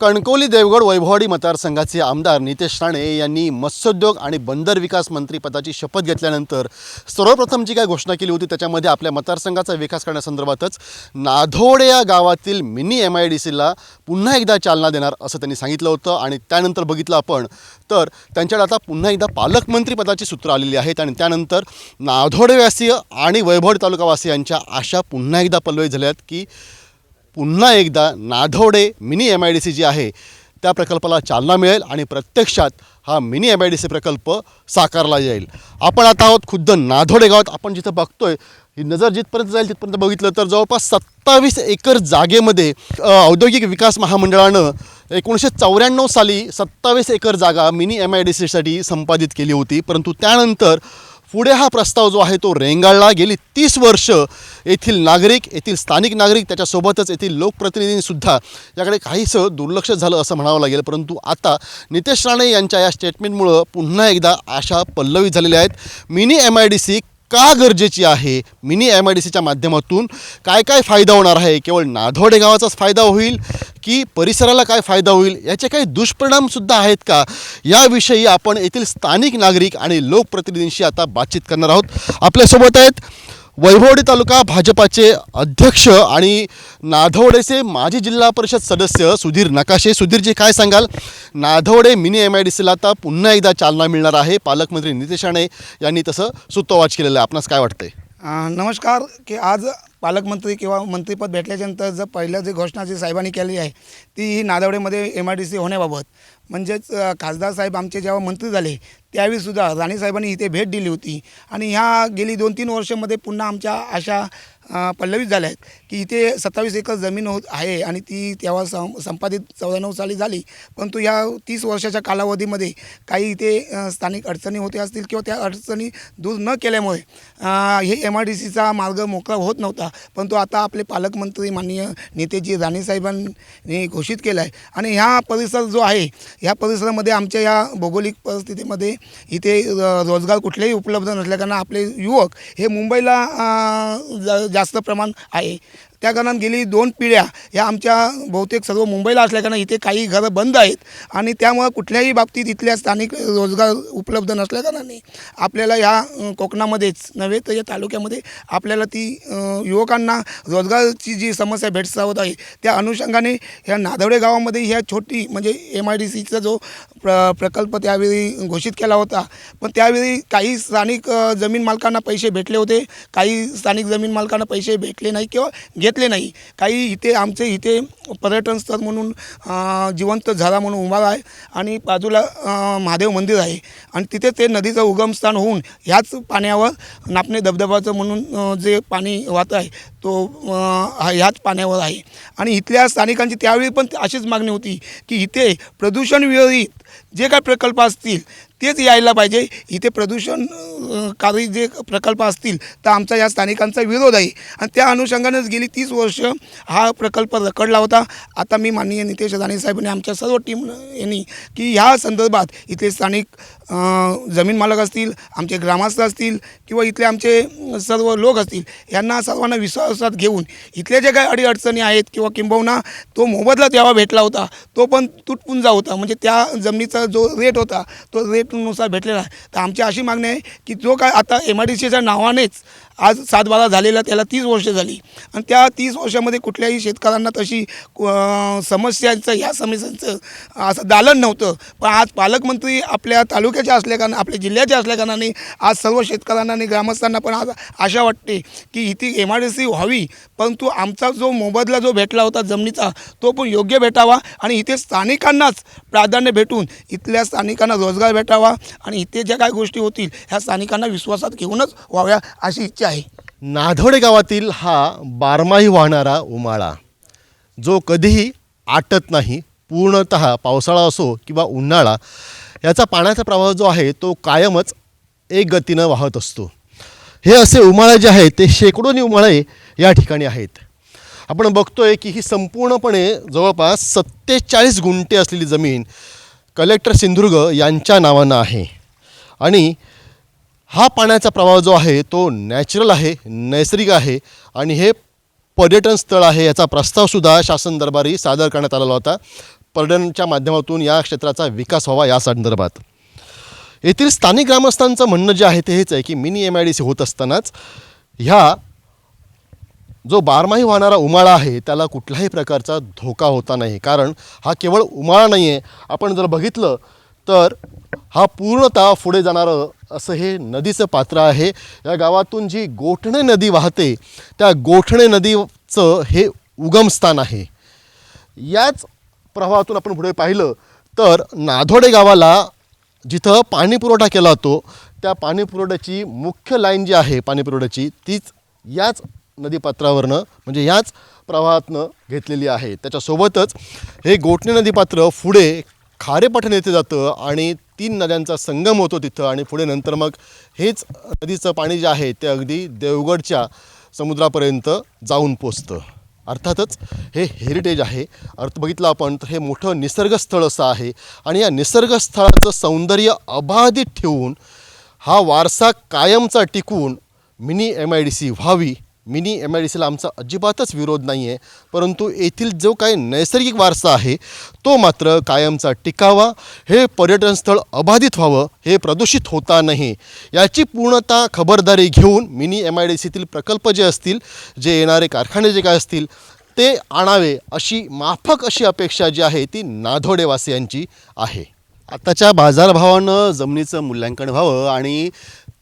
कणकवली देवगड वैभवाडी मतदारसंघाचे आमदार नितेश राणे यांनी मत्स्योद्योग आणि बंदर विकास मंत्री पदाची शपथ घेतल्यानंतर सर्वप्रथम जी काय घोषणा केली होती त्याच्यामध्ये आपल्या मतदारसंघाचा विकास करण्यासंदर्भातच नाधोडे या गावातील मिनी एम आय डी सीला पुन्हा एकदा चालना देणार असं त्यांनी सांगितलं होतं आणि त्यानंतर बघितलं आपण तर त्यांच्याकडे आता पुन्हा एकदा पालकमंत्री पदाची सूत्र आलेली आहेत आणि त्यानंतर नाधोडेवासीय आणि वैभवडी तालुकावासियांच्या आशा पुन्हा एकदा पल्लवी झाल्या आहेत की पुन्हा एकदा Nadhavade mini M I D C जी आहे त्या प्रकल्पाला चालना मिळेल आणि प्रत्यक्षात हा mini M I D C प्रकल्प साकारला जाईल. आपण आता आहोत खुद्द नाधोडे गावात. आपण जिथं बघतोय ही नजर जिथपर्यंत जाईल तिथपर्यंत बघितलं तर जवळपास सत्तावीस एकर जागेमध्ये औद्योगिक विकास महामंडळानं एकोणीसशे चौऱ्याण्णव साली सत्तावीस एकर जागा मिनी एम आय डी सीसाठी संपादित केली होती. परंतु त्यानंतर पुढे हा प्रस्ताव जो आहे तो रेंगाळला. गेली तीस वर्ष येथील नागरिक येथील स्थानिक नागरिक त्याच्यासोबतच येथील लोकप्रतिनिधींसुद्धा याकडे काहीसं दुर्लक्ष झालं असं म्हणावं लागेल. परंतु आता नितेश राणे यांच्या या स्टेटमेंटमुळं पुन्हा एकदा आशा पल्लवी झालेल्या आहेत. Mini M I D C का गरजेची आहे? मिनी एम आय डी सीच्या माध्यमातून काय काय फायदा होणार आहे? केवळ नाधोडे गावाचाच फायदा होईल की परिसराला काय फायदा होईल? याचे काही दुष्परिणामसुद्धा आहेत का? याविषयी आपण येथील स्थानिक नागरिक आणि लोकप्रतिनिधींशी आता बातचीत करणार आहोत. आपल्यासोबत आहेत वैभवडी तालुका भाजपाचे अध्यक्ष आणि नाधवडेचे माजी जिल्हा परिषद सदस्य सुधीर नकाशे. सुधीरजी काय सांगाल? Nadhavde mini M I D सीला आता पुन्हा एकदा चालना मिळणार आहे. पालकमंत्री नितेश राणे यांनी तसं सुतोवाच केलेलं आहे. आपणास काय वाटतंय? नमस्कार. की आज पालकमंत्री किंवा मंत्रीपद भेटल्याच्यानंतर जर पहिलं जी घोषणा जी साहेबांनी केली आहे ती ही नादवडेमध्ये एम आय डी सी होण्याबाबत. म्हणजेच खासदार साहेब आमचे जेव्हा मंत्री झाले त्यावेळीसुद्धा राणेसाहेबांनी इथे भेट दिली होती. आणि ह्या गेली दोन तीन वर्षामध्ये पुन्हा आमच्या अशा पल्लवित झाल्या आहेत की इथे सत्तावीस एकर जमीन होत आहे आणि ती तेव्हा सं संपादित चौऱ्याण्णव साली झाली. परंतु या तीस वर्षाच्या कालावधीमध्ये काही इथे स्थानिक अडचणी होत्या असतील किंवा त्या अडचणी दूर न केल्यामुळे हे एम आर डी सीचा मार्ग मोकळा होत नव्हता. परंतु आता आपले पालकमंत्री माननीय नेतेजी राणेसाहेबांनी घोषित केलं आहे आणि ह्या परिसर जो आहे ह्या परिसरामध्ये आमच्या या भौगोलिक परिस्थितीमध्ये इथे रोजगार कुठलेही उपलब्ध नसल्याकारणानं आपले युवक हे मुंबईला जा- जास्त प्रमाण आहे. त्या कारणानं गेली दोन पिढ्या. ह्या आमच्या बहुतेक सर्व मुंबईला असल्याकारणानं इथे काही घरं बंद आहेत. आणि त्यामुळं कुठल्याही बाबतीत इथल्या स्थानिक रोजगार उपलब्ध नसल्याकारणाने आपल्याला ह्या कोकणामध्येच नव्हे तर या तालुक्यामध्ये आपल्याला ती युवकांना रोजगाराची जी समस्या भेडसावत आहे त्या अनुषंगाने ह्या नादवडे गावामध्ये ह्या छोटी म्हणजे एम आय डी सीचा जो प्र प्रकल्प त्यावेळी घोषित केला होता. पण त्यावेळी काही स्थानिक जमीन मालकांना पैसे भेटले होते. काही स्थानिक जमीन मालकांना पैसे भेटले नाही किंवा घेतले नाही. काही इथे आमचे इथे पर्यटन स्थळ म्हणून जिवंत झाला म्हणून उभा आहे आणि बाजूला महादेव मंदिर आहे. आणि तिथे ते नदीचं उगमस्थान होऊन ह्याच पाण्यावर नापणे धबधबाचं म्हणून जे पाणी वाहत आहे तो हा ह्याच पाण्यावर आहे. आणि इथल्या स्थानिकांची त्यावेळी पण अशीच मागणी होती की इथे प्रदूषण विरहित जे काय प्रकल्प असतील तेच यायला पाहिजे. इथे प्रदूषण अ, कारी जे प्रकल्प असतील तर आमचा या स्थानिकांचा विरोध आहे. आणि त्या अनुषंगानेच गेली तीस वर्ष हा प्रकल्प रखडला होता. आता मी माननीय नितेश राणे साहेबांनी आमच्या सर्व टीम यांनी की ह्या संदर्भात इथले स्थानिक जमीन मालक असतील आमचे ग्रामस्थ असतील किंवा इथले आमचे सर्व लोक असतील यांना सर्वांना विश्वासात घेऊन इथल्या जे काही अडीअडचणी आहेत किंवा किंबहुना तो मोबदला तेव्हा भेटला होता तो पण तुटपुंजा होता. म्हणजे त्या जमिनीचा जो रेट होता तो नुसार भेटलेला आहे. तर आमची अशी मागणी आहे की जो काय आता एम आय डी सीच्या नावानेच आज सातबारा झालेला त्याला तीस वर्ष झाली. आणि त्या तीस वर्षामध्ये कुठल्याही शेतकऱ्यांना तशी समस्यांचं ह्या समस्यांचं असं दालन नव्हतं. पण आज पालकमंत्री आपल्या तालुक्याच्या असल्याकारणाने आपल्या जिल्ह्याच्या असल्याकारणाने आज सर्व शेतकऱ्यांना आणि ग्रामस्थांना पण आज आशा वाटते की इथे एम आय डी सी व्हावी. परंतु आमचा जो मोबदला जो भेटला होता जमिनीचा तो पण योग्य भेटावा आणि इथे स्थानिकांनाच प्राधान्य भेटून इथल्या स्थानिकांना रोजगार भेटावा आणि इथे ज्या काय गोष्टी होतील ह्या स्थानिकांना विश्वासात घेऊनच व्हाव्या अशी इच्छा आहे. नाधवडे गावातील हा बारमाही वाहणारा उमाळा जो कधीही आटत नाही पूर्णत पावसाळा असो किंवा उन्हाळा याचा पाण्याचा प्रवाह जो आहे तो कायमच एक गतीनं वाहत असतो. हे असे उमाळे जे आहेत ते शेकडोनी उमाळे या ठिकाणी आहेत. आपण बघतोय की ही संपूर्णपणे जवळपास सत्तेचाळीस गुंठे असलेली जमीन कलेक्टर सिंधुदुर्ग यांच्या नावानं आहे. आणि हा पाण्याचा प्रवाह जो आहे तो नॅचरल आहे नैसर्गिक आहे आणि हे पर्यटन स्थळ आहे याचा प्रस्तावसुद्धा शासन दरबारी सादर करण्यात आलेला होता. पर्यटनच्या माध्यमातून या क्षेत्राचा विकास व्हावा या संदर्भात. येथील स्थानिक ग्रामस्थांचं म्हणणं जे आहे ते हेच आहे की mini M I D C होत असतानाच ह्या जो बारमाही वाहणारा उमाळा आहे त्याला कुठल्याही प्रकारचा धोका होता नाही. कारण हा केवळ उमाळा नाही आहे आपण जर बघितलं तर हा पूर्णतः पुढे जाणारं असं हे नदीचं पात्र आहे. या गावातून जी गोठणे नदी वाहते त्या गोठणे नदीचं हे उगमस्थान आहे. याच प्रवाहातून आपण पुढे पाहिलं तर नाधोडे गावाला जिथं पाणीपुरवठा केला जातो त्या पाणीपुरवठ्याची मुख्य लाईन जी आहे पाणीपुरवठ्याची तीच याच नदीपात्रावरनं म्हणजे याच प्रवाहातनं घेतलेली आहे. त्याच्यासोबतच हे गोठणे नदीपात्र पुढे खारेपाटण येथे जातं आणि तीन नद्यांचा संगम होतो तिथं आणि पुढे नंतर मग हेच नदीचं पाणी जे आहे ते अगदी देवगडच्या समुद्रापर्यंत जाऊन पोचतं. अर्थातच हे हेरिटेज आहे. अर्थ बघितलं आपण तर हे मोठं निसर्गस्थळ असं आहे आणि या निसर्गस्थळाचं सौंदर्य अबाधित ठेवून हा वारसा कायमचा टिकून mini M I D C व्हावी मिनी एम आय डी सीला आमचा अजिबातच विरोध नाही आहे परंतु येथील जो काही नैसर्गिक वारसा आहे तो मात्र कायमचा टिकावा हे पर्यटन स्थळ अबाधित व्हावं हे प्रदूषित होता नाही. याची पूर्णता खबरदारी घेऊन मिनी एम आय डी सीतील प्रकल्प जे असतील जे येणारे कारखाने जे काय असतील ते आणावे अशी माफक अशी अपेक्षा जी आहे ती नाधोडेवासियांची आहे. आताच्या बाजारभावानं जमिनीचं मूल्यांकन व्हावं आणि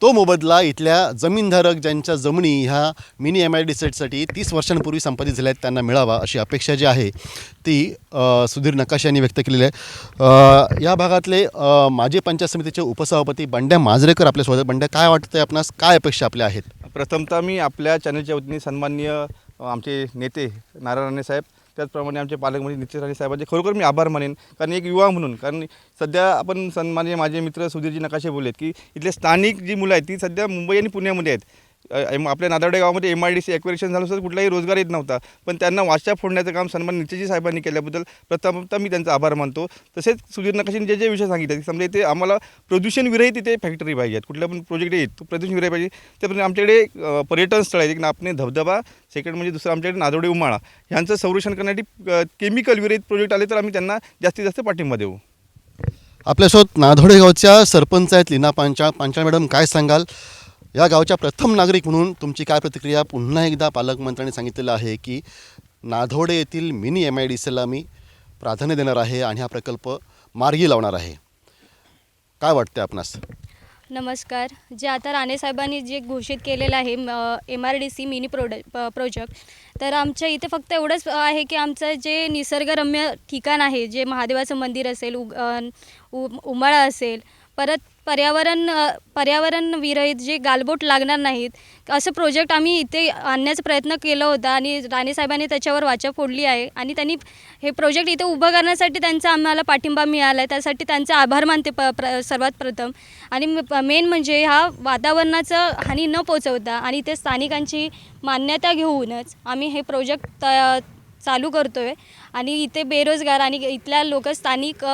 तो मोबदला इथल्या जमीनधारक ज्यांच्या जमिनी ह्या मिनी एम आय डी सेटसाठी तीस वर्षांपूर्वी संपादित झाल्या आहेत त्यांना मिळावा अशी अपेक्षा जी आहे ती सुधीर नकाश यांनी व्यक्त केलेली आहे. या भागातले माजी पंचायत समितीचे उपसभापती बंड्या माजरेकर आपल्यासोबत बंड्या काय वाटतंय आपणास? काय अपेक्षा आपल्या आहेत? प्रथमतः मी आपल्या चॅनलच्या वतीने सन्माननीय आमचे नेते नारायण राणे साहेब त्याचप्रमाणे आमचे पालकमंत्री म्हणजे नितीश राणे साहेबांचे. खरोखर मी आभार मानेन. कारण एक युवा म्हणून कारण सध्या आपण सन्मान्य माझे मित्र सुधीरजी नकाशे बोललेत की इथले स्थानिक जी मुलं आहेत ती सध्या मुंबई आणि पुण्यामध्ये आहेत. एम- आपल्या नादावडे गावामध्ये M I D C acquisition झालं सुद्धा कुठलाही रोजगार येत नव्हता. पण त्यांना वाचा फोडण्याचं काम सन्मान नितीशजी साहेबांनी केल्याबद्दल प्रथमतः मी त्यांचा आभार मानतो. तसेच सुधीर नकाशेंनी जे जे विषय सांगितले समजा इथे आम्हाला प्रदूषण तिथे फॅक्टरी पाहिजे आहेत. कुठल्या पण प्रोजेक्ट येत तो प्रदूषण पाहिजे. त्याप्रमाणे आमच्याकडे पर्यटन स्थळ आहेत. एक नापणे धबधबा सेकंड म्हणजे दुसरं आमच्याकडे नादोडे उमाळा ह्यांचं संरक्षण करण्यासाठी केमिकल विरहित प्रोजेक्ट आले तर आम्ही त्यांना जास्तीत जास्त पाठिंबा देऊ. आपल्यासोबत नाधोडे गावच्या सरपंच आहेत लीना पांचाळ पांचाळ मॅडम काय सांगाल? या गावच्या प्रथम नागरिक म्हणून तुमची काय प्रतिक्रिया? पुन्हा एकदा पालकमंत्र्यांनी सांगितलेलं आहे की नाधोडे येथील मिनी एम आय डी सीला मी प्राधान्य देणार आहे आणि हा प्रकल्प मार्गी लावणार आहे. काय वाटते आपणास? नमस्कार. जे आता राणे साहेबांनी जे घोषित केलेलं आहे M R D C mini prod project तर आमच्या इथे फक्त एवढंच आहे की आमचं जे निसर्गरम्य ठिकाण आहे जे महादेवाचं मंदिर असेल उग उ उमाळा असेल परत पर्यावरण पर्यावरण विरहित जे गालबोट लागणार नाहीत असं प्रोजेक्ट आम्ही इथे आणण्याचा प्रयत्न केला होता आणि राणेसाहेबांनी त्याच्यावर वाचा फोडली आहे आणि त्यांनी हे प्रोजेक्ट इथे उभं करण्यासाठी त्यांचा आम्हाला पाठिंबा मिळाला आहे त्यासाठी त्यांचे आभार मानते प प्र सर्वात प्रथम. आणि मेन म्हणजे हा वातावरणाचं हानी न पोचवता आणि ते स्थानिकांची मान्यता घेऊनच आम्ही हे प्रोजेक्ट त चालू करतो आहे आणि इथे बेरोजगार आणि इथल्या लोक स्थानिक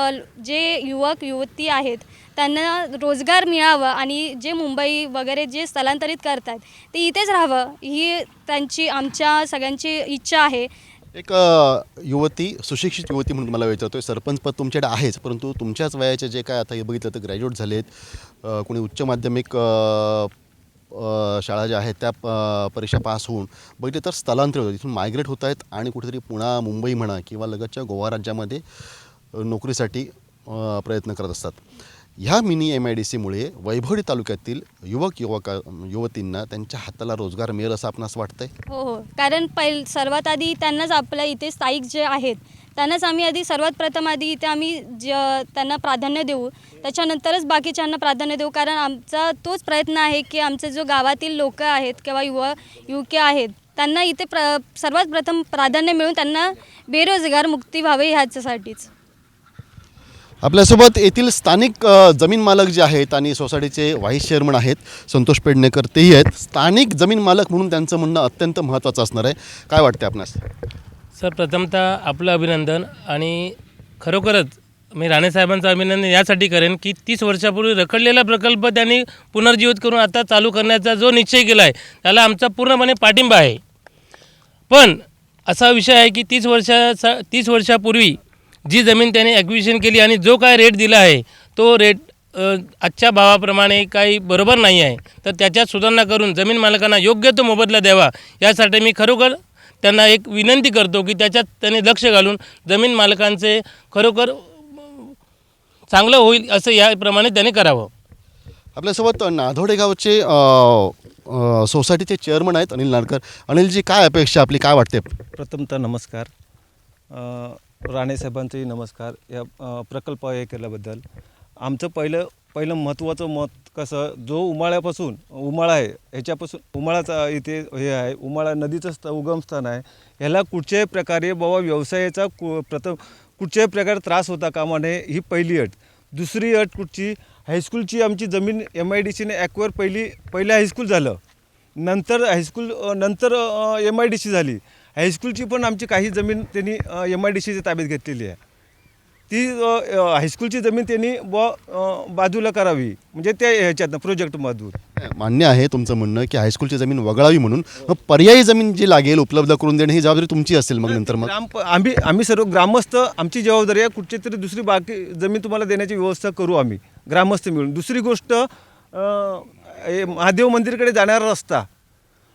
जे युवक युवती आहेत त्यांना रोजगार मिळावं आणि जे मुंबई वगैरे जे स्थलांतरित करतात ते इथेच राहावं ही त्यांची आमच्या सगळ्यांची इच्छा आहे. एक युवती सुशिक्षित युवती म्हणून मला विचारतो सरपंच सरपंचपद तुमच्याकडे आहेच परंतु तुमच्याच वयाचे जे काय आता हे बघितलं तर ग्रॅज्युएट झालेत कोणी उच्च माध्यमिक शाळा ज्या आहेत त्या प- परीक्षा पास होऊन बघितले तर स्थलांतर होतं तिथून मायग्रेट होत आहेत आणि कुठेतरी पुणा मुंबई म्हणा किंवा लगतच्या गोवा राज्यामध्ये नोकरीसाठी प्रयत्न करत असतात. ह्या मिनी एम आय डी सीमुळे वैभवडी तालुक्यातील युवक युवका युवतींना त्यांच्या हाताला रोजगार मिळेल असं आपणास वाटतंय? हो हो. कारण पहिले सर्वात आधी त्यांनाच आपल्या इथे स्थायिक जे आहेत त्यांनाच आम्ही आधी सर्वात प्रथम आधी इथे आम्ही ज त्यांना प्राधान्य देऊ. त्याच्यानंतरच बाकीच्यांना प्राधान्य देऊ. कारण आमचा तोच प्रयत्न आहे की आमचे जो गावातील लोक आहेत किंवा युवा युवके आहेत त्यांना इथे प्र सर्वात प्रथम प्राधान्य मिळून त्यांना बेरोजगार मुक्ती व्हावी ह्याच्यासाठीच. आपल्यासोबत येथील स्थानिक अ, जमीन मालक जे आहेत आणि सोसायटीचे व्हाईस चेअरमन आहेत संतोष पेडणेकर तेही आहेत. स्थानिक जमीन मालक म्हणून त्यांचं म्हणणं अत्यंत महत्त्वाचं असणार आहे. काय वाटते आपणास? सर प्रथमतः आपलं अभिनंदन आणि खरोखरच मी राणेसाहेबांचं अभिनंदन यासाठी करेन की तीस वर्षापूर्वी रखडलेला प्रकल्प त्यांनी पुनर्जीवित करून आता चालू करण्याचा जो निश्चय केला आहे त्याला आमचा पूर्णपणे पाठिंबा आहे. पण असा विषय आहे की तीस वर्षाचा तीस वर्षापूर्वी जी जमीन त्याने ॲक्विशन केली आणि जो काय रेट दिला आहे तो रेट आजच्या भावाप्रमाणे काही बरोबर नाही आहे. तर त्याच्यात सुधारणा करून जमीन मालकांना योग्य तो मोबदला द्यावा यासाठी मी खरोखर त्यांना एक विनंती करतो की त्याच्यात त्यांनी लक्ष घालून जमीन मालकांचे खरोखर चांगलं होईल असं याप्रमाणे त्याने करावं. आपल्यासोबत नाधोडे गावचे सोसायटीचे चेअरमन आहेत अनिल नाडकर. अनिलजी काय अपेक्षा आपली? काय वाटते? प्रथमतः नमस्कार. अ, राणे साहेबांचेही नमस्कार या प्रकल्प हे केल्याबद्दल. आमचं पहिलं पहिलं महत्त्वाचं मत कसं जो उमाळ्यापासून उमाळा आहे ह्याच्यापासून उमाळाचा इथे हे आहे उमाळा नदीचं स्त उगमस्थान आहे ह्याला कुठच्याही प्रकारे बाबा व्यवसायाचा कु प्रथम कुठच्याही प्रकारे त्रास होता कामा नये ही पहिली अट. दुसरी अट कुठची हायस्कूलची आमची जमीन एम आय डी सीने ॲक्वर पहिली पहिलं हायस्कूल झालं. नंतर हायस्कूल नंतर एम आय डी सी झाली. हायस्कूलची पण आमची काही जमीन त्यांनी एम आय डी सीच्या ताब्यात घेतलेली आहे. ती हायस्कूलची जमीन त्यांनी ब बाजूला करावी. म्हणजे त्या ह्याच्यातनं प्रोजेक्टमधून मान्य आहे तुमचं म्हणणं की हायस्कूलची जमीन वगळावी म्हणून. पर्यायी जमीन जी लागेल उपलब्ध करून देणे ही जबाबदारी तुमची असेल मग नंतर मग? ग्राम आम्ही आम्ही सर्व ग्रामस्थ आमची जबाबदारी आहे कुठची तरी दुसरी बाकी जमीन तुम्हाला देण्याची व्यवस्था करू आम्ही. ग्रामस्थ मिळून. दुसरी गोष्ट महादेव मंदिरकडे जाणारा रस्ता.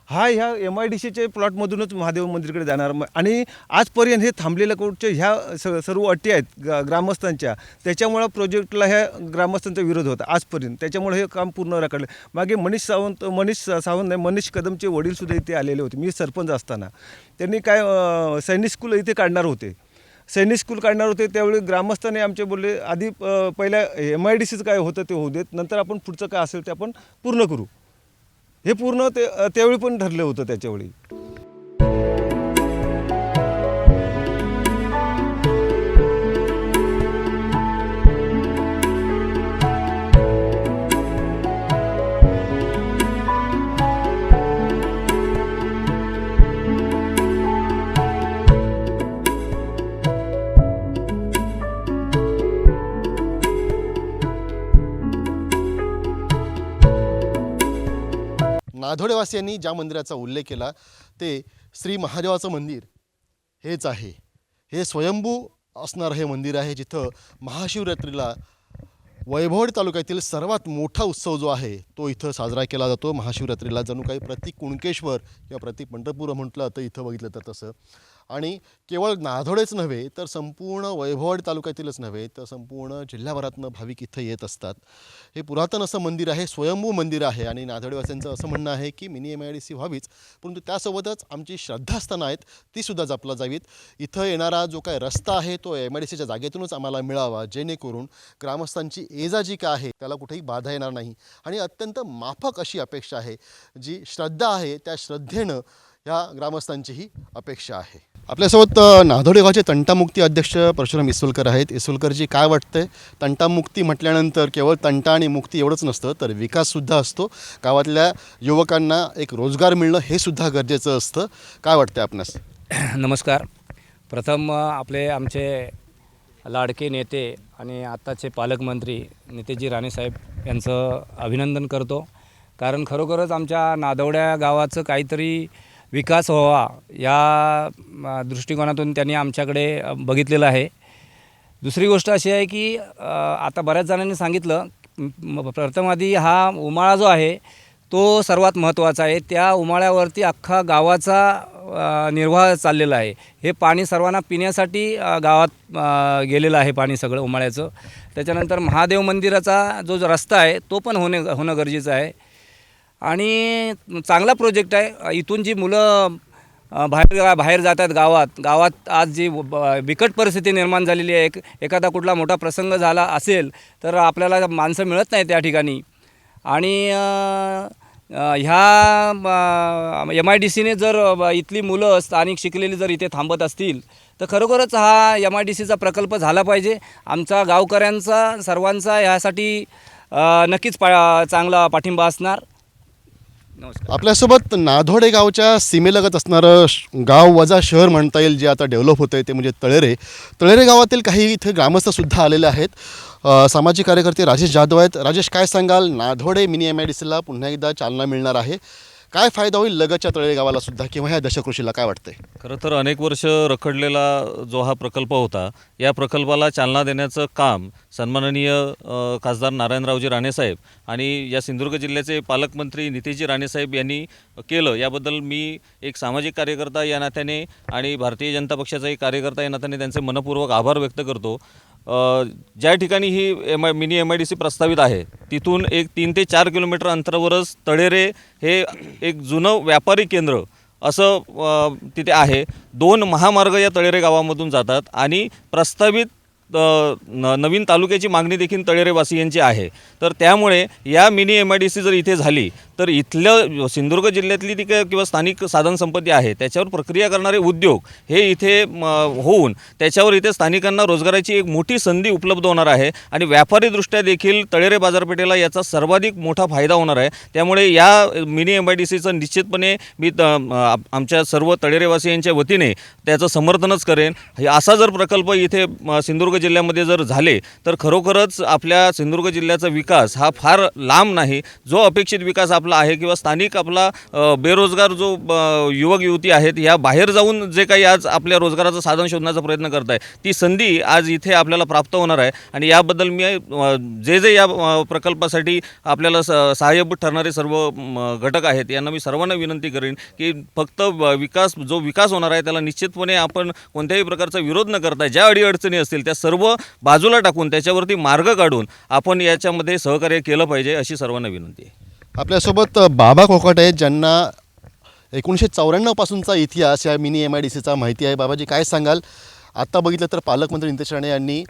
हा ह्या एम आय डी सीच्या प्लॉटमधूनच महादेव मंदिरकडे जाणार. आणि आजपर्यंत हे थांबलेल्या कोर्टच्या ह्या स सर्व अटी आहेत ग ग्रामस्थांच्या त्याच्यामुळं प्रोजेक्टला ह्या ग्रामस्थांचा विरोध होता आजपर्यंत. त्याच्यामुळे हे काम पूर्ण रखडलं. मागे मनीष सावंत मनीष सावंत नाही मनीष कदमचे वडीलसुद्धा इथे आलेले होते. मी सरपंच असताना. त्यांनी काय सैनिक स्कूल इथे काढणार होते. सैनिक स्कूल काढणार होते त्यावेळी ग्रामस्थांनी आमचे बोलले आधी पहिल्या एम आय डी सीचं काय होतं ते होऊ देत नंतर आपण पुढचं काय असेल ते आपण पूर्ण करू. हे पूर्ण ते त्यावेळी पण ठरलं होतं त्याच्यावेळी. नाधोडेवासियांनी ज्या मंदिराचा उल्लेख केला ते श्री महादेवाचं मंदिर हेच आहे. हे स्वयंभू असणारं हे मंदिर आहे जिथं महाशिवरात्रीला वैभवड तालुक्यातील सर्वात मोठा उत्सव जो आहे तो इथं साजरा केला जातो. महाशिवरात्रीला जणू काही प्रति कुणकेश्वर किंवा प्रति पंढरपूर म्हटलं तर इथं बघितलं तर तसं. आणि केवळ नाधोडेच नव्हे तर संपूर्ण वैभववाडी तालुक्यातीलच नव्हे तर संपूर्ण जिल्ह्याभरातनं भाविक इथं येत असतात. हे पुरातन असं मंदिर आहे स्वयंभू मंदिर आहे आणि नाधोडेवासींचं असं म्हणणं आहे की mini M I D C व्हावीच परंतु त्यासोबतच आमची श्रद्धास्थानं आहेत तीसुद्धा जपला जावीत. इथं येणारा जो काय रस्ता आहे तो एम आय डी सीच्या जागेतूनच आम्हाला मिळावा जेणेकरून ग्रामस्थांची एजा जी काय आहे त्याला कुठेही बाधा येणार नाही. आणि अत्यंत माफक अशी अपेक्षा आहे जी श्रद्धा आहे त्या श्रद्धेनं ह्या ग्रामस्थांचीही अपेक्षा आहे. आपल्यासोबत अ, नाधोडे गावचे तंटामुक्ती अध्यक्ष परशुराम इसुलकर आहेत. इसुलकरजी काय वाटतंय? तंटामुक्ती म्हटल्यानंतर केवळ तंटा आणि मुक्ती एवढंच नसतं तर विकाससुद्धा असतो. गावातल्या युवकांना एक रोजगार मिळणं हे सुद्धा गरजेचं असतं. काय वाटतंय आपणास? नमस्कार. प्रथम आपले आमचे लाडके नेते आणि आत्ताचे पालकमंत्री नेतेजी राणेसाहेब यांचं अभिनंदन करतो. कारण खरोखरच आमच्या नादवड्या गावाचं काहीतरी विकास व्हावा या दृष्टिकोनातून त्यांनी आमच्याकडे बघितलेलं आहे. दुसरी गोष्ट अशी आहे की आता बऱ्याच जणांनी सांगितलं प्रथम आधी हा उमाळा जो आहे तो सर्वात महत्त्वाचा आहे. त्या उमाळ्यावरती अख्खा गावाचा निर्वाह चाललेला आहे. हे पाणी सर्वांना पिण्यासाठी गावात गेलेलं आहे पाणी सगळं उमाळ्याचं. त्याच्यानंतर महादेव मंदिराचा जो जो रस्ता आहे तो पण होणे होणं गरजेचं आहे. आणि चांगला प्रोजेक्ट आहे. इथून जी मुलं बाहेर बाहेर जातात गावात गावात आज जी ब- बिकट परिस्थिती निर्माण झालेली आहे. एक एखादा कुठला मोठा प्रसंग झाला असेल तर आपल्याला माणसं मिळत नाही त्या ठिकाणी. आणि ह्या एम आय डी सीने जर इथली मुलं स्थानिक शिकलेली जर इथे थांबत असतील तर खरोखरच हा एम आय डी सीचा प्रकल्प झाला पाहिजे. आमचा गावकऱ्यांचा सर्वांचा ह्यासाठी नक्कीच पा चांगला पाठिंबा असणार. नमस्कार. आपल्यासोबत नाधोडे गावच्या सीमेलगत असणारं गाव वजा शहर म्हणता येईल जे आता डेव्हलप होतं आहे ते म्हणजे तळेरे. तळेरे गावातील काही इथे ग्रामस्थसुद्धा आलेले आहेत. अ, सामाजिक कार्यकर्ते राजेश जाधव आहेत. राजेश काय सांगाल? Nadhode mini M I D सीला पुन्हा एकदा चालना मिळणार आहे. काय फायदा होईल लगतच्या तळे गावाला सुद्धा किंवा ह्या दशकृषीला काय वाटतंय? खरं तर अनेक वर्ष रखडलेला जो हा प्रकल्प होता या प्रकल्पाला चालना देण्याचं काम सन्माननीय खासदार नारायणरावजी राणेसाहेब आणि या सिंधुदुर्ग जिल्ह्याचे पालकमंत्री नितेशजी राणेसाहेब यांनी केलं. याबद्दल मी एक सामाजिक कार्यकर्ता या नात्याने आणि भारतीय जनता पक्षाचा एक कार्यकर्ता या नात्याने त्यांचे मनपूर्वक आभार व्यक्त करतो. ज्या ठिकाणी ही M I mini M I D C प्रस्तावित आहे तिथून एक तीन ते चार किलोमीटर अंतरावरच तळेरे हे एक जुनं व्यापारी केंद्र असं तिथे आहे. दोन महामार्ग या तळेरे गावामधून जातात आणि प्रस्तावित न नवीन तालुक्याची मागणी देखील तळेरेवासियांची आहे. तर त्यामुळे या mini M I D C जर इथे झाली तर इथलं सिंधुदुर्ग जिल्ह्यातली ती काय किंवा स्थानिक साधनसंपत्ती आहे त्याच्यावर प्रक्रिया करणारे उद्योग हे इथे होऊन त्याच्यावर इथे स्थानिकांना रोजगाराची एक मोठी संधी उपलब्ध होणार आहे आणि व्यापारीदृष्ट्या देखील तळेरे बाजारपेठेला याचा सर्वाधिक मोठा फायदा होणार आहे. त्यामुळे या मिनी एम आय डी सीचं निश्चितपणे मी त- आमच्या सर्व तळेरेवासियांच्या वतीने त्याचं समर्थनच करेन. हे असा जर प्रकल्प इथे सिंधुदुर्ग जिल्ह्यामध्ये जर झाले तर खरोखरच आपल्या सिंधुदुर्ग जिल्ह्याचा विकास हा फार लांब नाही. जो अपेक्षित विकास आपला आहे किंवा स्थानिक आपला बेरोजगार जो युवक युवती आहेत या बाहेर जाऊन जे काही आज आपल्या रोजगाराचं साधन शोधण्याचा प्रयत्न करत आहे ती संधी आज इथे आपल्याला प्राप्त होणार आहे. आणि याबद्दल मी जे जे या प्रकल्पासाठी आपल्याला स सहाय्यभूत ठरणारे सर्व घटक आहेत यांना मी सर्वांना विनंती करेन की फक्त विकास जो विकास होणार आहे त्याला निश्चितपणे आपण कोणत्याही प्रकारचा विरोध न करता ज्या अडीअडचणी असतील त्या सर्व बाजूला टाकून त्याच्यावरती मार्ग काढून आपण याच्यामध्ये सहकार्य केलं पाहिजे अशी सर्वांना विनंती आहे. आपल्यासोबत बाबा कोकट आहेत ज्यांना एकोणीसशे चौऱ्याण्णवपासूनचा इतिहास या मिनी एम आय डी सीचा माहिती आहे. बाबाजी काय सांगाल? आत्ता बघितलं तर पालकमंत्री नितेश राणे यांनी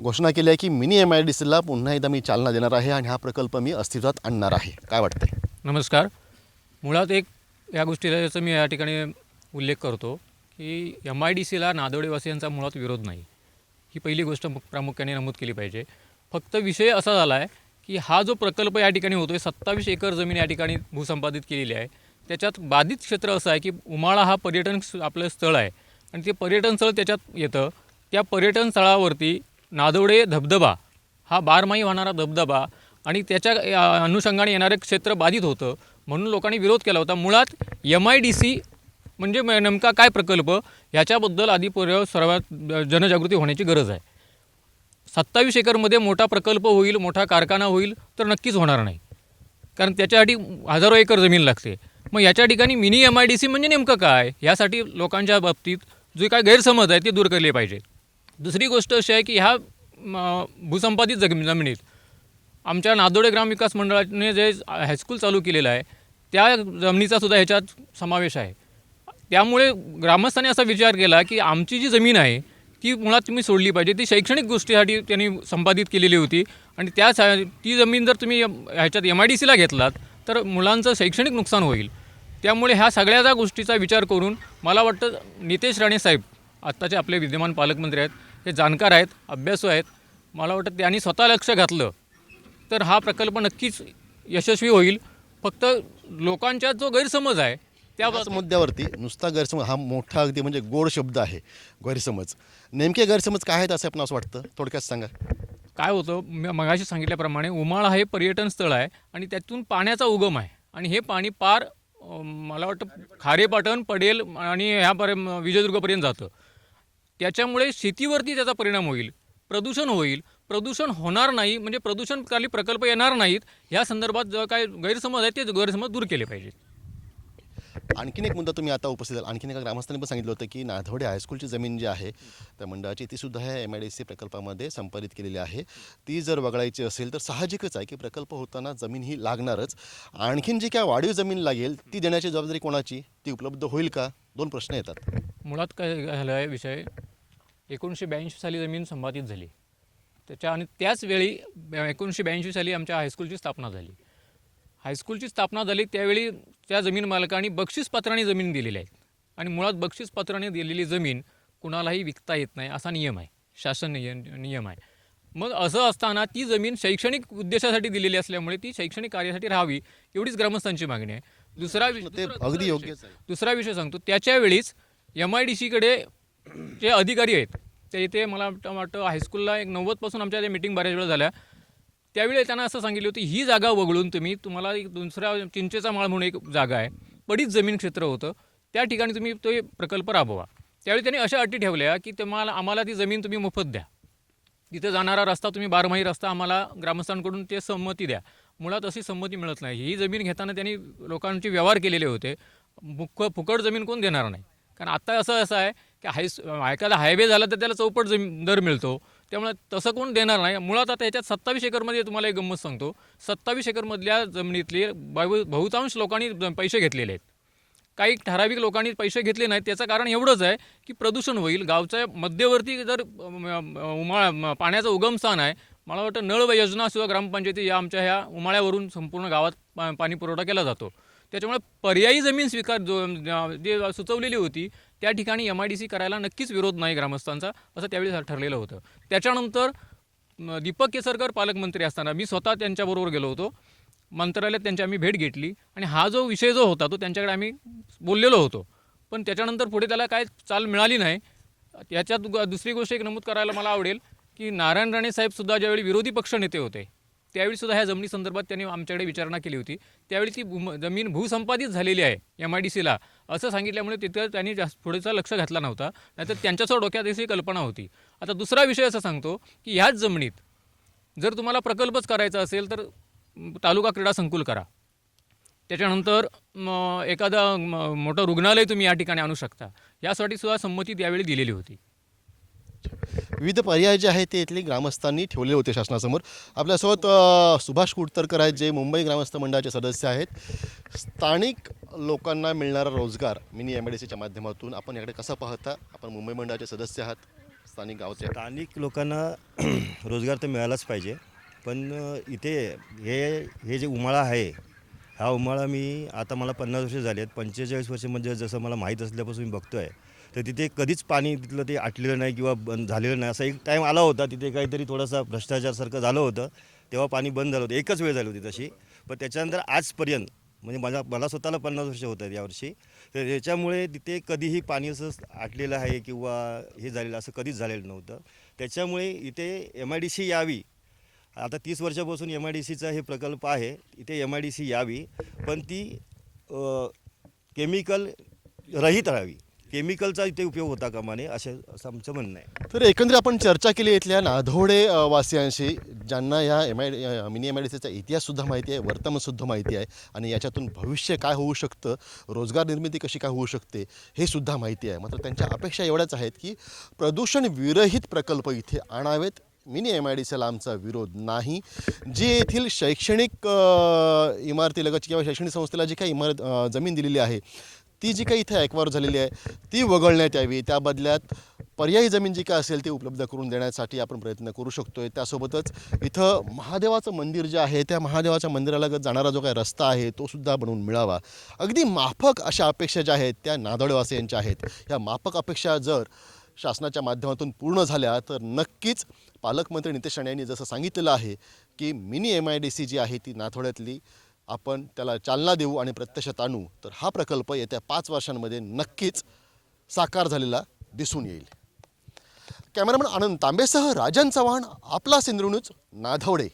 घोषणा केली आहे की मिनी एम आय डी सीला पुन्हा एकदा मी चालना देणार आहे आणि हा प्रकल्प मी अस्तित्वात आणणार आहे. काय वाटतंय? नमस्कार. मुळात एक या गोष्टीला याचा मी या ठिकाणी उल्लेख करतो की एम आय डी सीला नादोडेवासियांचा मुळात विरोध नाही. ही पहिली गोष्ट मु- प्रामुख्याने नमूद केली पाहिजे. फक्त विषय असा झाला आहे की हा जो प्रकल्प या ठिकाणी होतो आहे सत्तावीस एकर जमीन या ठिकाणी भूसंपादित केलेली आहे. त्याच्यात बाधित क्षेत्र असं आहे की उमाळा हा पर्यटन आपलं स्थळ आहे. आणि ते पर्यटन स्थळ त्याच्यात येतं. त्या पर्यटन स्थळावरती नादवडे धबधबा हा बारमाही वाहणारा धबधबा आणि त्याच्या अनुषंगाने येणारं क्षेत्र बाधित होतं म्हणून लोकांनी विरोध केला होता. मुळात एम आय डी सी म्हणजे म- नेमका काय प्रकल्प? ह्याच्याबद्दल आधी पर्य सर्वात जनजागृती होण्याची गरज आहे. सत्तावीस एकरमध्ये मोठा प्रकल्प होईल मोठा कारखाना होईल तर नक्कीच होणार नाही. कारण त्याच्यासाठी हजारो एकर जमीन लागते. मग याच्या ठिकाणी mini M I D C म्हणजे नेमकं काय? यासाठी लोकांच्या बाबतीत जे काय गैरसमज आहे ते दूर केले पाहिजे दुसरी गोष्ट अशी आहे की ह्या म, भूसंपादित जमीन जमिनीत आमच्या नादोडे ग्रामविकास मंडळाने जे हायस्कूल चालू केलेलं आहे त्या जमिनीचा सुद्धा ह्याच्यात समावेश आहे. त्यामुळे ग्रामस्थांनी असा विचार केला की आमची जी जमीन आहे ती मुळात तुम्ही सोडली पाहिजे. ती शैक्षणिक गोष्टीसाठी त्यांनी संपादित केलेली होती. आणि त्या ती जमीन जर तुम्ही ह्याच्यात एम आय डी सीला घेतलात तर मुलांचं शैक्षणिक नुकसान होईल. त्यामुळे ह्या सगळ्या ज्या गोष्टीचा विचार करून मला वाटतं नितेश राणे साहेब आत्ताचे आपले विद्यमान पालकमंत्री आहेत हे जाणकार आहेत अभ्यासू आहेत. मला वाटतं त्यांनी स्वतः लक्ष घातलं तर हा प्रकल्प नक्कीच यशस्वी होईल. फक्त लोकांच्या जो गैरसमज आहे त्या त्याच मुद्द्यावरती नुसता गैरसमज हा मोठा अगदी म्हणजे गोड शब्द आहे गैरसमज. नेमके गैरसमज काय आहेत असं आपण असं वाटतं? थोडक्यात सांगा. काय होतं? मी मगाशी सांगितल्याप्रमाणे उमाळा हे पर्यटन स्थळ आहे आणि त्यातून पाण्याचा उगम आहे. आणि हे पाणी पार मला वाटतं खारेपाटण पडेल आणि ह्यापर्यंत विजयदुर्गपर्यंत जातं. त्याच्यामुळे शेतीवरती त्याचा परिणाम होईल प्रदूषण होईल. प्रदूषण होणार नाही म्हणजे प्रदूषणकाली प्रकल्प येणार नाहीत. ह्या संदर्भात जो काय गैरसमज आहे ते गैरसमज दूर केले पाहिजेत. आणखीन एक मुद्दा तुम्ही आता उपस्थित झाला आणखीन एका ग्रामस्थांनी पण सांगितलं होतं की नाधवडे हायस्कूलची जमीन जी आहे त्या मंडळाची ती सुद्धा ह्या एम आय डी सी प्रकल्पामध्ये संपादित केलेली आहे. ती जर वगळायची असेल तर साहजिकच आहे की प्रकल्प होताना जमीन ही लागणारच. आणखीन जी काय वाढीव जमीन लागेल ती देण्याची जबाबदारी कोणाची? ती उपलब्ध होईल का? दोन प्रश्न येतात. मुळात काय झालं आहे विषय एकोणीसशे ब्याऐंशी साली जमीन संपादित झाली. त्याच्या आणि त्याच वेळी एकोणीसशे ब्याऐंशी साली आमच्या हायस्कूलची स्थापना झाली. हायस्कूलची स्थापना झाली त्यावेळी त्या जमीन मालकांनी बक्षीसपत्राने जमीन दिलेली आहे. आणि मुळात बक्षीसपत्राने दिलेली जमीन कुणालाही विकता येत नाही असा नियम आहे. शासन नियम नियम आहे. मग असं असताना ती जमीन शैक्षणिक उद्देशासाठी दिलेली असल्यामुळे ती शैक्षणिक कार्यासाठी राहावी एवढीच ग्रामस्थांची मागणी आहे. दुसरा विषय अगदी आहे. दुसरा विषय सांगतो. त्याच्या वेळीच एम आय डी सीकडे जे अधिकारी आहेत ते इथे मला वाटतं हायस्कूलला एक नव्वदपासून आमच्या मिटिंग बऱ्याच वेळा झाल्या. त्यावेळी त्यांना असं सांगितलं होतं ही जागा वगळून तुम्ही तुम्हाला एक दुसऱ्या चिंचेचा माळ म्हणून एक जागा आहे पडीत जमीन क्षेत्र होतं त्या ठिकाणी तुम्ही तो प्रकल्प राबवा. त्यावेळी त्यांनी अशा अटी ठेवल्या की तुम्हाला आम्हाला ती जमीन तुम्ही मोफत द्या. तिथे जाणारा रस्ता तुम्ही बारमाही रस्ता आम्हाला ग्रामस्थांकडून ते संमती द्या. मुळात अशी संमती मिळत नाही. ही जमीन घेताना त्यांनी लोकांचे व्यवहार केलेले होते. मुख फुकट जमीन कोण देणार नाही? कारण आत्ता असं असं आहे की हाय एखादा हायवे झाला तर त्याला चौपट जमीन दर मिळतो. त्यामुळे तसं कोण देणार नाही. मुळात आता याच्यात सत्तावीस एकरमध्ये तुम्हाला एक गंमत सांगतो. सत्तावीस एकरमधल्या जमिनीतले बहु बहुतांश लोकांनी पैसे घेतलेले आहेत. काही ठराविक लोकांनी पैसे घेतले नाहीत. त्याचं कारण एवढंच आहे की प्रदूषण होईल. गावच्या मध्यवर्ती जर उमाळा पाण्याचं उगमस्थान आहे मला वाटतं नळ व योजना किंवा ग्रामपंचायती या आमच्या ह्या उमाळ्यावरून संपूर्ण गावात पा पाणी पुरवठा केला जातो. त्याच्यामुळे पर्यायी जमीन स्वीकार जो जे सुचवलेली होती त्या ठिकाणी एम आय डी सी करायला नक्कीच विरोध नाही ग्रामस्थांचा असं त्यावेळी ठरलेलं होतं. त्याच्यानंतर दीपक केसरकर पालकमंत्री असताना मी स्वतः त्यांच्याबरोबर गेलो होतो. मंत्रालयात त्यांची आम्ही भेट घेतली आणि हा जो विषय जो होता तो त्यांच्याकडे आम्ही बोललेलो होतो. पण त्याच्यानंतर पुढे त्याला काय चाल मिळाली नाही. याच्यात ग- दुसरी गोष्ट एक नमूद करायला मला आवडेल की नारायण राणे साहेबसुद्धा ज्यावेळी विरोधी पक्ष नेते होते त्यावेळी सुद्धा ह्या जमिनी संदर्भात त्यांनी आमच्याकडे विचारणा केली होती. त्यावेळी ती भूम जमीन भूसंपादित झालेली आहे एम आय डी सीला असं सांगितल्यामुळे तिथं त्यांनी जास्त पुढेचा लक्ष घातला नव्हता. नाहीतर त्यांच्यासह डोक्यात अशी कल्पना होती. आता दुसरा विषय असं सांगतो की ह्याच जमिनीत जर तुम्हाला प्रकल्पच करायचा असेल तर तालुका क्रीडा संकुल करा. त्याच्यानंतर म, एखादं म, मोठं रुग्णालय तुम्ही या ठिकाणी आणू शकता. यासाठी सुद्धा संमती त्यावेळी दिलेली होती. विविध पर्याय जे आहेत ते इथले ग्रामस्थांनी ठेवले होते शासनासमोर. आपल्यासोबत अ, सुभाष कुडतरकर आहेत जे मुंबई ग्रामस्थ मंडळाचे सदस्य आहेत. स्थानिक लोकांना मिळणारा रोजगार मिनी एम डी सीच्या माध्यमातून आपण याकडे कसा पाहता? आपण मुंबई मंडळाचे सदस्य आहात स्थानिक गावचे स्थानिक लोकांना रोजगार तर मिळालाच पाहिजे. पण इथे हे हे जे उमाळा आहे हा उमाळा मी आता मला पन्नास वर्ष झाली आहेत. पंचेचाळीस वर्ष म्हणजे जसं मला माहीत असल्यापासून मी बघतो आहे तर तिथे कधीच पाणी तिथलं ते आटलेलं नाही किंवा बंद झालेलं नाही. असा एक टाईम आला होता. तिथे काहीतरी थोडासा भ्रष्टाचारसारखं झालं होतं. तेव्हा पाणी बंद झालं होतं. एकच वेळ झाली होती तशी. पण त्याच्यानंतर आजपर्यंत म्हणजे माझ्या मला स्वतःला पन्नास वर्ष होत आहेत यावर्षी तर याच्यामुळे तिथे कधीही पाणी असं आटलेलं आहे किंवा हे झालेलं असं कधीच झालेलं नव्हतं. त्याच्यामुळे इथे एम आय डी सी यावी. आता तीस वर्षापासून एम आय डी सीचा हे प्रकल्प आहे. इथे एम आय डी सी यावी. पण ती केमिकल रहित राहावी. केमिकलचा इथे उपयोग होता कामा नये असं असं आमचं म्हणणं आहे. तर एकंदरीत आपण चर्चा केली इथल्या नाधोडे वासियांशी ज्यांना या M I mini M I D सीचा इतिहाससुद्धा माहिती आहे वर्तमानसुद्धा माहिती आहे आणि याच्यातून भविष्य काय होऊ शकतं रोजगार निर्मिती कशी काय होऊ शकते हे सुद्धा माहिती आहे. मात्र त्यांच्या अपेक्षा एवढ्याच आहेत की प्रदूषण विरहित प्रकल्प इथे आणावेत. मिनी एम आय डी सीला आमचा विरोध नाही. जे येथील शैक्षणिक इमारतीलगत किंवा शैक्षणिक संस्थेला जी काही इमारत जमीन दिलेली आहे ती जी काही इथे ॲक्वार झालेली आहे ती वगळण्यात यावी. त्या बदल्यात पर्यायी जमीन जी काय असेल ती उपलब्ध करून देण्यासाठी आपण प्रयत्न करू शकतो आहे त्यासोबतच इथं महादेवाचं मंदिर जे आहे त्या महादेवाच्या मंदिरालगत जाणारा जो काही रस्ता आहे तो सुद्धा बनवून मिळावा. अगदी माफक अशा अपेक्षा ज्या आहेत त्या नादोडेवासियांच्या आहेत. ह्या माफक अपेक्षा जर शासनाच्या माध्यमातून पूर्ण झाल्या तर नक्कीच पालकमंत्री नितेश राणे यांनी जसं सांगितलेलं आहे की mini M I D C जी आहे ती नाथोड्यातली आपण त्याला चालना देऊ आणि प्रत्यक्षात आणू तर हा प्रकल्प येत्या पाच वर्षांमध्ये नक्कीच साकार झालेला दिसून येईल. कॅमेरामन आनंद तांबेसह राजन चव्हाण आपला सिंधू नाधवडे